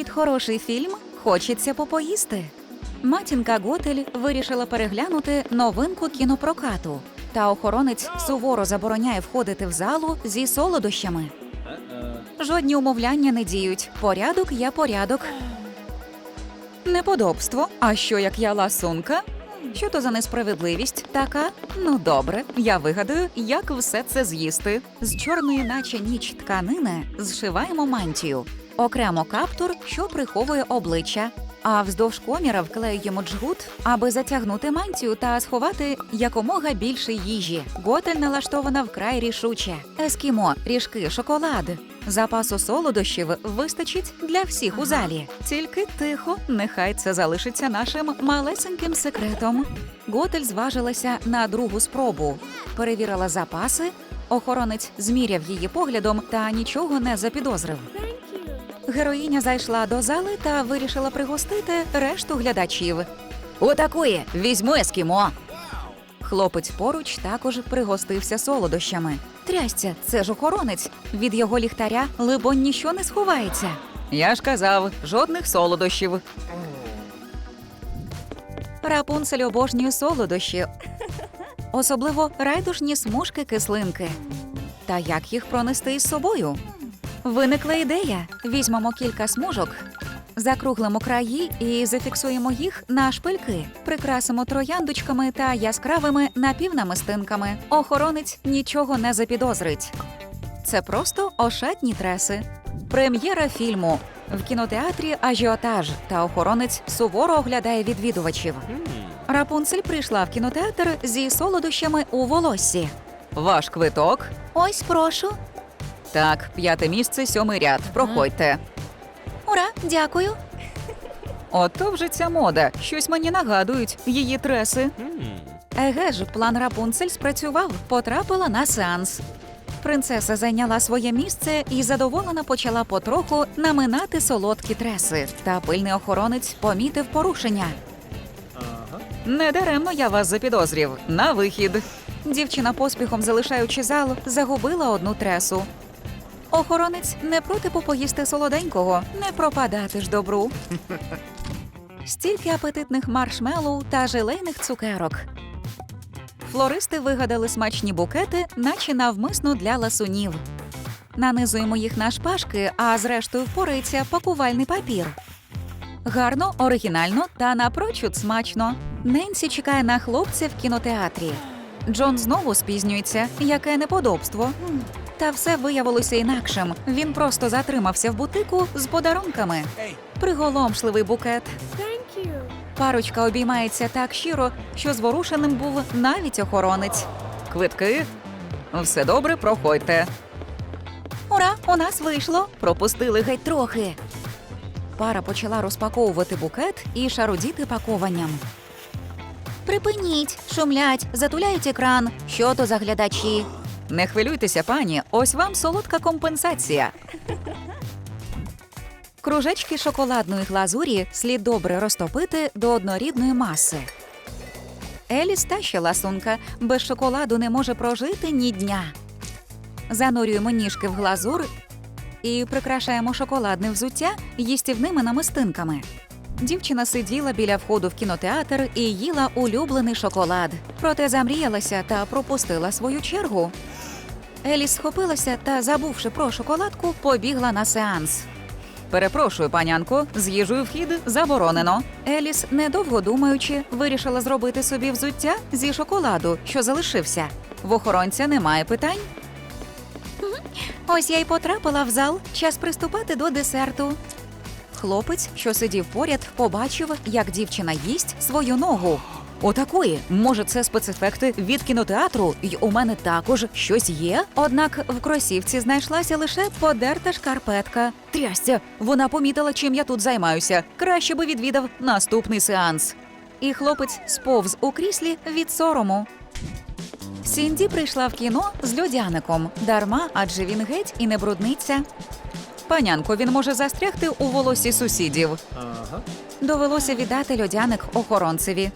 Під хороший фільм хочеться попоїсти. Матінка Готель вирішила переглянути новинку кінопрокату. Та охоронець суворо забороняє входити в залу зі солодощами. Жодні умовляння не діють. Порядок є порядок. Неподобство. А що як я ласунка? Що то за несправедливість така? Ну добре, я вигадаю, як все це з'їсти. З чорної, наче ніч тканини, зшиваємо мантію. Окремо каптур, що приховує обличчя. А вздовж коміра вклеюємо джгут, аби затягнути мантію та сховати якомога більше їжі. Готель налаштована вкрай рішуче. Ескімо, ріжки, шоколад. Запасу солодощів вистачить для всіх у залі. Тільки тихо, нехай це залишиться нашим малесеньким секретом. Готель зважилася на другу спробу, перевірила запаси. Охоронець зміряв її поглядом та нічого не запідозрив. Героїня зайшла до зали та вирішила пригостити решту глядачів. Отакої, візьму ескімо. Хлопець поруч також пригостився солодощами. Трясця, це ж охоронець. Від його ліхтаря, либонь, ніщо не сховається. Я ж казав, жодних солодощів. Рапунцель обожнює солодощі, особливо райдушні смужки кислинки. Та як їх пронести із собою? Виникла ідея. Візьмемо кілька смужок, закруглимо краї і зафіксуємо їх на шпильки, прикрасимо трояндочками та яскравими напівнамистинками. Охоронець нічого не запідозрить. Це просто ошатні треси. Прем'єра фільму. В кінотеатрі ажіотаж та охоронець суворо оглядає відвідувачів. Рапунцель прийшла в кінотеатр зі солодощами у волоссі. Ваш квиток. Ось прошу. Так, п'яте місце, сьомий ряд. Проходьте. Ура, дякую. Ото вже ця мода. Щось мені нагадують її треси. Еге ж, план Рапунцель спрацював, потрапила на сеанс. Принцеса зайняла своє місце і задоволена почала потроху наминати солодкі треси. Та пильний охоронець помітив порушення. Недаремно я вас запідозрів. На вихід. Дівчина поспіхом залишаючи зал, загубила одну тресу. Охоронець не проти попоїсти солоденького, не пропадати ж добру. Стільки апетитних маршмеллоу та желейних цукерок. Флористи вигадали смачні букети, наче навмисно для ласунів. Нанизуємо їх на шпажки, а зрештою впорається пакувальний папір. Гарно, оригінально та напрочуд смачно. Ненсі чекає на хлопця в кінотеатрі. Джон знову спізнюється, яке неподобство. Та все виявилося інакшим. Він просто затримався в бутику з подарунками. Приголомшливий букет. Парочка обіймається так щиро, що зворушеним був навіть охоронець. Квитки. Все добре, проходьте. Ура, у нас вийшло. Пропустили геть трохи. Пара почала розпаковувати букет і шарудіти пакованням. Припиніть, шумлять, затуляють екран. Що то за глядачі? Не хвилюйтеся, пані. Ось вам солодка компенсація. Кружечки шоколадної глазурі слід добре розтопити до однорідної маси. Еліс та ще ласунка без шоколаду не може прожити ні дня. Занурюємо ніжки в глазур і прикрашаємо шоколадне взуття їстівними намистинками. Дівчина сиділа біля входу в кінотеатр і їла улюблений шоколад. Проте замріялася та пропустила свою чергу. Еліс схопилася та, забувши про шоколадку, побігла на сеанс. Перепрошую, панянко, з їжею вхід заборонено. Еліс, недовго думаючи, вирішила зробити собі взуття зі шоколаду, що залишився. В охоронця немає питань. Ось я й потрапила в зал. Час приступати до десерту. Хлопець, що сидів поряд, побачив, як дівчина їсть свою ногу. Отакої, може, це спецефекти від кінотеатру, й у мене також щось є. Однак в кросівці знайшлася лише подерта шкарпетка. Трясця, вона помітила, чим я тут займаюся. Краще би відвідав наступний сеанс. І хлопець сповз у кріслі від сорому. Сінді прийшла в кіно з льодяником. Дарма, адже він геть і не брудниться. Панянко, він може застрягти у волосі сусідів. Довелося віддати льодяник охоронцеві.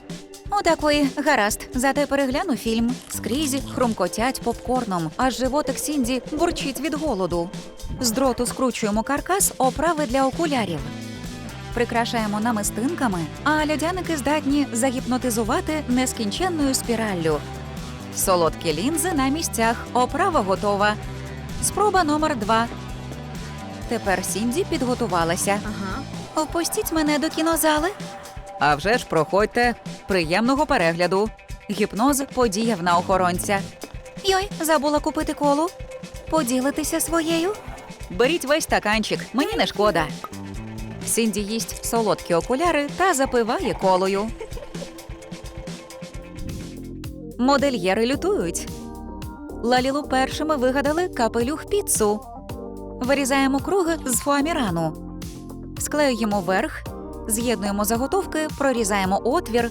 Отакої, гаразд, зате перегляну фільм. Скрізь хрумкотять попкорном, аж животик Сінді бурчить від голоду. З дроту скручуємо каркас оправи для окулярів. прикрашаємо намистинками, а льодяники здатні загіпнотизувати нескінченною спіраллю. Солодкі лінзи на місцях. Оправа готова. Спроба номер два. Тепер Сінді підготувалася. Ага. Опустіть мене до кінозали. А вже ж проходьте. Приємного перегляду. Гіпноз подіяв на охоронця. Йой, забула купити колу. Поділитися своєю. Беріть весь стаканчик, мені не шкода. Сінді їсть солодкі окуляри та запиває колою. Модельєри лютують. Лалілу першими вигадали капелюх піцу. Вирізаємо круги з фуамірану. Склеюємо верх, з'єднуємо заготовки, прорізаємо отвір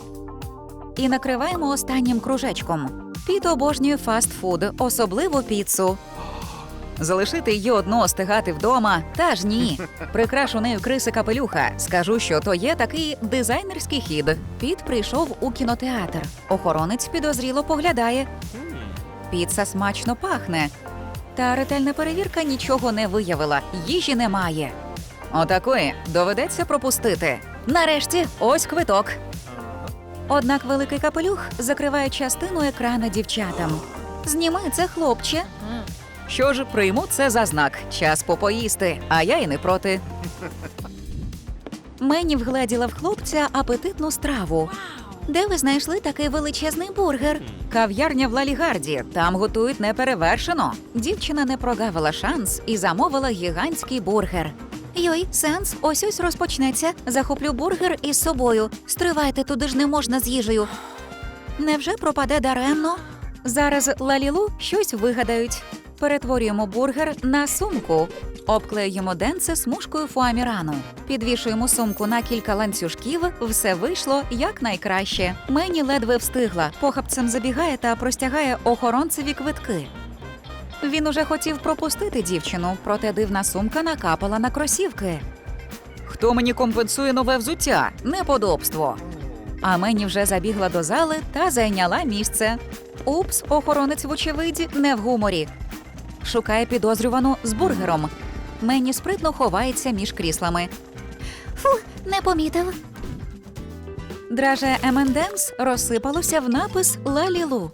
і накриваємо останнім кружечком. Піт обожнює фастфуд, особливо піцу. Залишити її одну остигати вдома, та ж ні. Прикрашу нею криси капелюха. Скажу, що то є такий дизайнерський хід. Піт прийшов у кінотеатр. Охоронець підозріло поглядає. Піца смачно пахне. Та ретельна перевірка нічого не виявила. Їжі немає. Отакої доведеться пропустити. Нарешті, ось квиток. Однак великий капелюх закриває частину екрана дівчатам. Зніми це, хлопче. Що ж, прийму це за знак. Час попоїсти, а я й не проти. Мені вгледіла в хлопця апетитну страву. Де ви знайшли такий величезний бургер? Кав'ярня в Лалігарді. Там готують неперевершено. Дівчина не прогавила шанс і замовила гігантський бургер. Йой, сеанс ось ось розпочнеться. Захоплю бургер із собою. Стривайте, туди ж не можна з їжею. Невже пропаде даремно? Зараз Лалілу щось вигадають. Перетворюємо бургер на сумку. Обклеюємо денце смужкою фуамірану. Підвішуємо сумку на кілька ланцюжків. Все вийшло якнайкраще. Мені ледве встигла. Похапцем забігає та простягає охоронцеві квитки. Він уже хотів пропустити дівчину, проте дивна сумка накапала на кросівки. Хто мені компенсує нове взуття? Неподобство. А мені вже забігла до зали та зайняла місце. Упс, охоронець, вочевидь, не в гуморі. Шукає підозрювану з бургером. Мені спритно ховається між кріслами. Фу, не помітив. Драже M&M's розсипалося в напис Лалілу.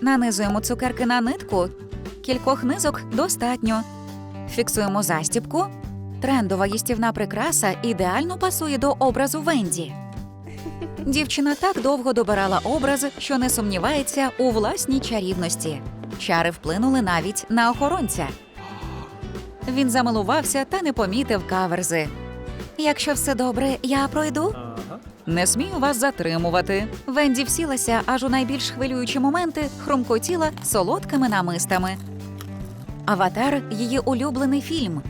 Нанизуємо цукерки на нитку. Кількох низок достатньо. Фіксуємо застібку. Трендова їстівна прикраса ідеально пасує до образу Венді. Дівчина так довго добирала образ, що не сумнівається у власній чарівності. Чари вплинули навіть на охоронця. Він замилувався та не помітив каверзи. Якщо все добре, я пройду. Не смію вас затримувати. Венді всілася аж у найбільш хвилюючі моменти хрумкотіла солодкими намистами. Аватар її улюблений фільм.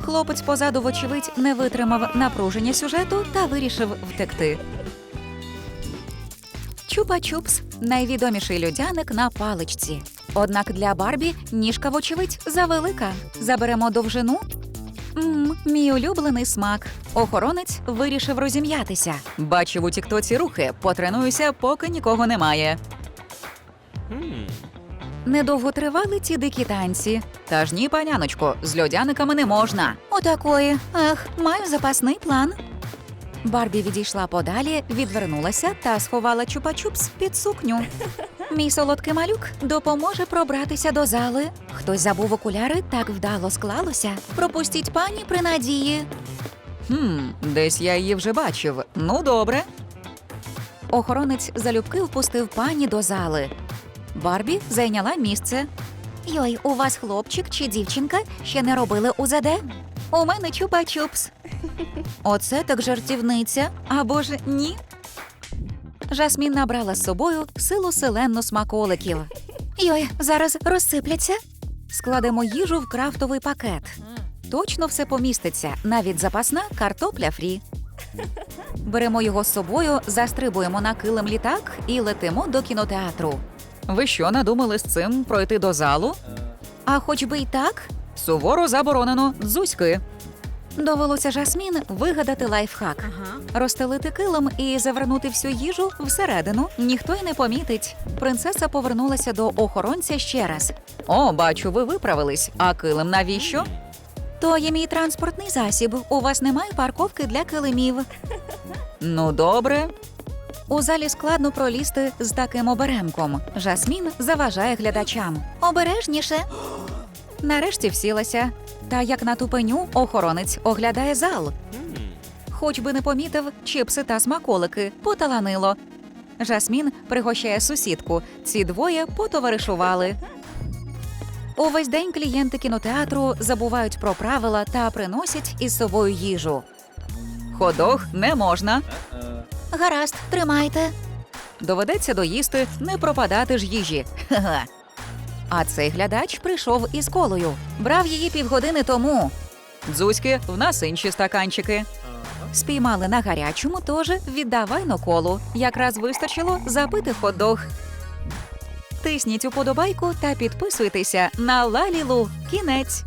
Хлопець позаду, вочевидь, не витримав напруження сюжету та вирішив втекти. Чупа-чупс найвідоміший людяник на паличці. Однак для Барбі ніжка, вочевидь, завелика. Заберемо довжину. Мм, мій улюблений смак. Охоронець вирішив розім'ятися. Бачив у тіктоці рухи, потренуюся, поки нікого немає. Недовго тривали ці дикі танці. Та ж ні, паняночко, з льодяниками не можна. Отакої. Ех, маю запасний план. Барбі відійшла подалі, відвернулася та сховала чупа-чупс під сукню. Мій солодкий малюк допоможе пробратися до зали. Хтось забув окуляри, так вдало склалося. Пропустіть пані при надії. Хм, десь я її вже бачив. Ну, добре. Охоронець залюбки впустив пані до зали. Барбі зайняла місце. Йой, у вас хлопчик чи дівчинка ще не робили УЗД? У мене чупа-чупс. Оце так жартівниця, або ж ні. Жасмін набрала з собою силу селенну смаколиків. Йой, зараз розсипляться. Складемо їжу в крафтовий пакет. Точно все поміститься, навіть запасна картопля фрі. Беремо його з собою, застрибуємо на килим літак і летимо до кінотеатру. Ви що надумали з цим пройти до залу? А хоч би й так? Суворо заборонено дзузьки. Довелося Жасмін вигадати лайфхак. Ага. Розстелити килим і завернути всю їжу всередину. Ніхто й не помітить. Принцеса повернулася до охоронця ще раз. О, бачу, ви виправились. А килим навіщо? То є мій транспортний засіб. У вас немає парковки для килимів. Ну, добре. У залі складно пролізти з таким оберемком. Жасмін заважає глядачам. Обережніше. Нарешті всілася. Та як на тупеню, охоронець оглядає зал. Хоч би не помітив чипси та смаколики, поталанило. Жасмін пригощає сусідку. Ці двоє потоваришували. Увесь день клієнти кінотеатру забувають про правила та приносять із собою їжу. Ходох не можна. Гаразд, тримайте. Доведеться доїсти, не пропадати ж їжі. Ха-ха. А цей глядач прийшов із колою. Брав її півгодини тому. Дзузьки, в нас інші стаканчики. Спіймали на гарячому, тож віддавай на колу. Якраз вистачило запити хот-дог. Тисніть уподобайку та підписуйтеся на Лалілу. Кінець.